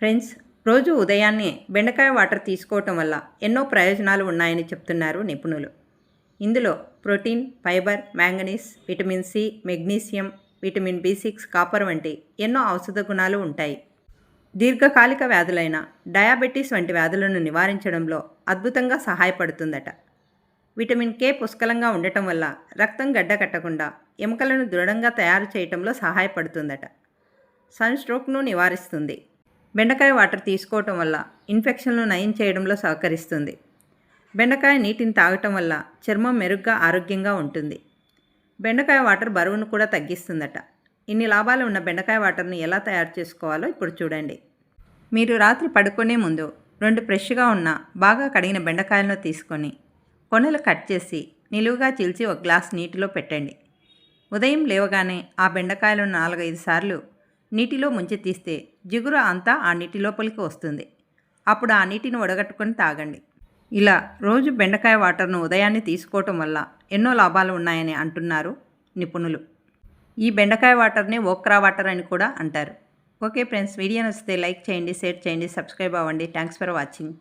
Friends రోజు ఉదయాన్నే బెండకాయ వాటర్ తీసుకోవటం వల్ల ఎన్నో ప్రయోజనాలు ఉన్నాయని చెప్తున్నారు నిపుణులు. ఇందులో protein fibre manganese vitamin C magnesium vitamin B six copper వంటి ఎన్నో ఔషధ గుణాలు ఉంటాయి. దీర్ఘకాలిక వ్యాధులైన డయాబెటీస్ వంటి వ్యాధులను నివారించడంలో అద్భుతంగా సహాయపడుతుందట. విటమిన్ కే పుష్కలంగా ఉండటం వల్ల రక్తం గడ్డకట్టకుండా ఎముకలను దృఢంగా తయారు చేయటంలో సహాయపడుతుందట. సన్ స్ట్రోక్ను నివారిస్తుంది. బెండకాయ వాటర్ తీసుకోవటం వల్ల ఇన్ఫెక్షన్లు నయం చేయడంలో సహకరిస్తుంది. బెండకాయ నీటిని తాగటం వల్ల చర్మం మెరుగ్గా ఆరోగ్యంగా ఉంటుంది. బెండకాయ వాటర్ బరువును కూడా తగ్గిస్తుందట. ఇన్ని లాభాలు ఉన్న బెండకాయ వాటర్ని ఎలా తయారు చేసుకోవాలో ఇప్పుడు చూడండి. మీరు రాత్రి పడుకునే ముందు రెండు ఫ్రెష్గా ఉన్న బాగా కడిగిన బెండకాయలను తీసుకొని కొనలు కట్ చేసి నిలువుగా చీల్చి ఒక గ్లాస్ నీటిలో పెట్టండి. ఉదయం లేవగానే ఆ బెండకాయలను నాలుగైదు సార్లు నీటిలో ముంచి తీస్తే జిగురు అంతా ఆ నీటి లోపలికి వస్తుంది. అప్పుడు ఆ నీటిని వడగట్టుకొని తాగండి. ఇలా రోజు బెండకాయ వాటర్ను ఉదయాన్నే తీసుకోవటం వల్ల ఎన్నో లాభాలు ఉన్నాయని అంటున్నారు నిపుణులు. ఈ బెండకాయ వాటర్ని ఓక్రా వాటర్ అని కూడా అంటారు. ఓకే ఫ్రెండ్స్ వీడియో నచ్చితే లైక్ చేయండి షేర్ చేయండి సబ్స్క్రైబ్ అవ్వండి. Thanks for watching.